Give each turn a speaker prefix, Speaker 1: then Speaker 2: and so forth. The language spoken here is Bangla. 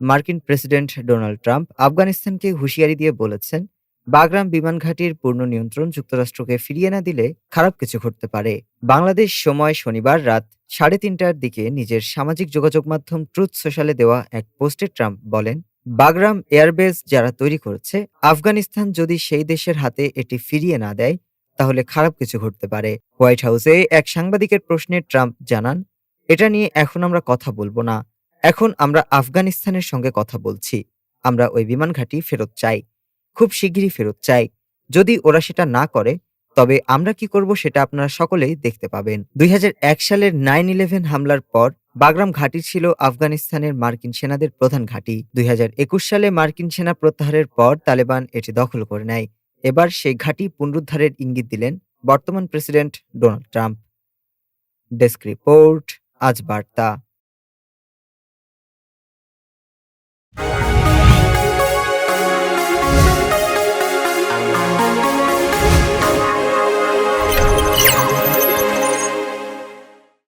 Speaker 1: মার্কিন প্রেসিডেন্ট ডোনাল্ড ট্রাম্প আফগানিস্তানকে হুঁশিয়ারি দিয়ে বলেছেন, বাগরাম বিমান ঘাঁটির পূর্ণ নিয়ন্ত্রণ যুক্তরাষ্ট্রকে ফিরিয়ে না দিলে খারাপ কিছু ঘটতে পারে। বাংলাদেশ সময় শনিবার রাত সাড়ে তিনটার দিকে নিজের সামাজিক যোগাযোগ মাধ্যম ট্রুথ সোশ্যালে দেওয়া এক পোস্টে ট্রাম্প বলেন, বাগরাম এয়ারবেস যারা তৈরি করেছে, আফগানিস্তান যদি সেই দেশের হাতে এটি ফিরিয়ে না দেয়, তাহলে খারাপ কিছু ঘটতে পারে। হোয়াইট হাউসে এক সাংবাদিকের প্রশ্নে ট্রাম্প জানান, এটা নিয়ে এখন আমরা কথা বলব না। এখন আমরা আফগানিস্তানের সঙ্গে কথা বলছি। আমরা ওই বিমান ঘাঁটি ফেরত চাই। খুব শিগগিরই ফেরত চাই। যদি ওরা সেটা না করে, তবে আমরা কি করব সেটা আপনারা সকলেই দেখতে পাবেন। দুই হাজার এক সালের নাইন ইলেভেন হামলার পর বাগরাম ঘাঁটি ছিল আফগানিস্তানের মার্কিন সেনাদের প্রধান ঘাঁটি। দুই হাজার একুশ সালে মার্কিন সেনা প্রত্যাহারের পর তালেবান এটি দখল করে নেয়। এবার সেই ঘাঁটি পুনরুদ্ধারের ইঙ্গিত দিলেন বর্তমান president Donald Trump. Desk report, আজ বার্তা।